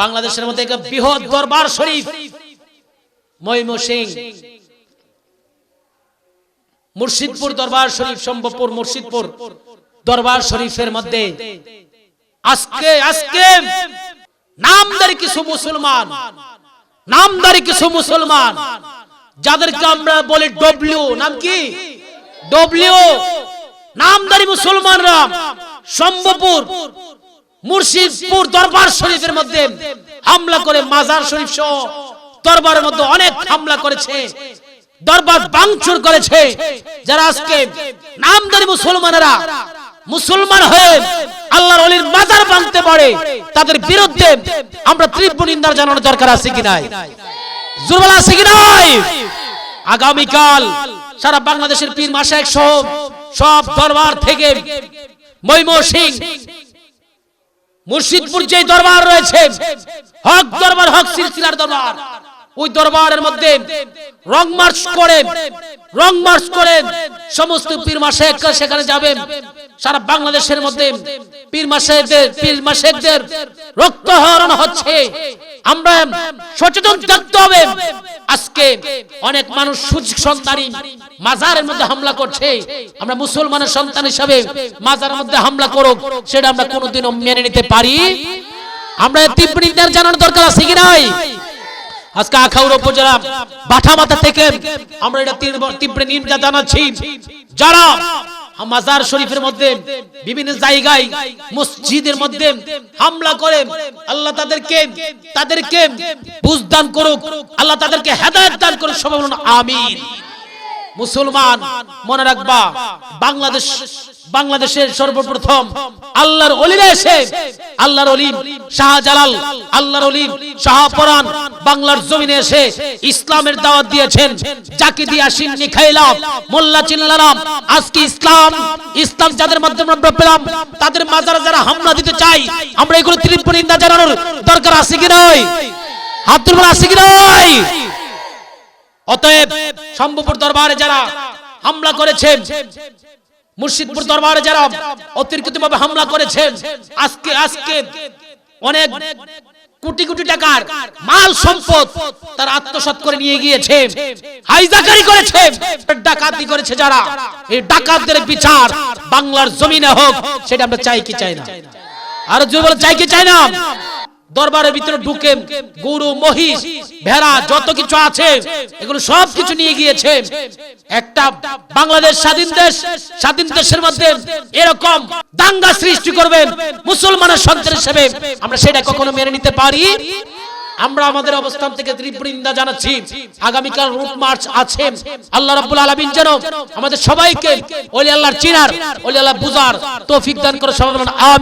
বাংলাদেশের মধ্যে একটা বৃহৎ দরবার শরীফ। ময়মনসিং মুর্শিদপুর দরবার শরীফ, সম্ভবপুর মুর্শিদপুর দরবার শরীফের মধ্যে আজকে আজকে নামদারি কিছু মুসলমান, নামদারি কিছু মুসলমান, যাদেরকে আমরা বলি ডব্লিউ নাম কি? ডব্লিউ নামদারি মুসলমানরা, সম্ভবপুর মুর্শিদপুর দরবার শরীফের মধ্যে হামলা করে মাজার শরীফ সহ দরবারের মধ্যে অনেক হামলা করেছে, দরবার ভাঙচুর করেছে, যারা আজকে নামদারি মুসলমানেরা মুসলমান হয়ে আল্লাহর অলির মাজার পারে, তাদের বিরুদ্ধে আমরা তীব্র জানানোর দরকার আছে কি নাই? জুরবাল আছে কি নাই? আগামীকাল সারা বাংলাদেশের পীর মাসেক সহ সব দরবার থেকে ময়মনসিং মুর্শিদপুর যে দরবার রয়েছে, হক দরবার, হক সিলসিলার দরবার, ওই দরবারের মধ্যে রং মার্চ করে, রং মার্চ করে সমস্ত পীর মাসে সেখানে যাবেন সারা বাংলাদেশের মধ্যে পীর মাসেদের পীর মাসেকদের রক্ত হরণ হচ্ছে। আমরা সচেতন থাকতে হবে। আজকে অনেক মানুষ সুযোগ সন্তানী মাজারের মধ্যে হামলা করছে। আমরা মুসলমানের সন্তান হিসাবে মাজারের মধ্যে হামলা করুক, সেটা আমরা কোনোদিনও মেনে নিতে পারি। আমরা তীব্র নির্দেশ জানানোর দরকার আছে কি নাই? আজকে আখাউর উপজেলা বাঠামাথা থেকে আমরা এটা তীব্র নিন্দা জানাচ্ছি। যারা মাজার শরীফের মধ্যে বিভিন্ন জায়গায় মসজিদের মধ্যে হামলা করে। আল্লাহ তাদেরকে তাদেরকে বুঝদান করুক। আল্লাহ তাদেরকে হেদায়ত দান করুক। সবাই বলুন আমিন। মুসলমান, মনে রাখবা, বাংলাদেশ, বাংলাদেশের সর্বপ্রথম আল্লাহর অলিরা এসে, আল্লাহর অলি শাহজালাল, আল্লাহর অলি শাহপরান বাংলার জমিনে এসে ইসলামের দাওয়াত দিয়েছেন। যাকে দিয়ে আসিন নিখাইলাম মোল্লা চিল্লারাম আজকে ইসলাম ইসলাম যাদের মাধ্যমে আমরা পেলাম, তাদের মাজারে যারা হামলা দিতে চাই, আমরা এগুলো তীব্র নিন্দা জানানোর দরকার আছে কি নয় হাত আছে কি নয় অতএব সম্ভবপুর দরবারে যারা হামলা করেছে, মুর্শিদপুর দরবারে যারা অতিরিক্ত ভাবে হামলা করেছে, আজকে আজকে অনেক কোটি কোটি টাকার মাল সম্পদ তার আত্মসাৎ করে নিয়ে গিয়েছে, হাইজাকারি করেছে, ডাকাতি করেছে যারা। এই ডাকাতদের বিচার বাংলার জমিনে হোক, সেটা আমরা চাই কি চাই না? আর যদি বলে, চাই কি চাই না? দরবারের ভিতরে ঢুকে গরু, মহিষ, ভেড়া, যত কিছু আছে, এগুলো সব কিছু নিয়ে গিয়েছে। একটা বাংলাদেশ স্বাধীন দেশ, স্বাধীন দেশের মধ্যে এরকম দাঙ্গা সৃষ্টি করবেন মুসলমানের সন্তান হিসেবে, আমরা সেটা কখনো মেনে নিতে পারি? আমরা আমাদের অবস্থান থেকে তীব্র নিন্দা জানাচ্ছি। আগামীকাল রুট মার্চ আছে। আল্লাহ রাব্বুল আলামিন যেন আমাদের সবাইকে ওলি আল্লাহর চিনার ওলি আল্লাহ বুজার তৌফিক দান করে সবাই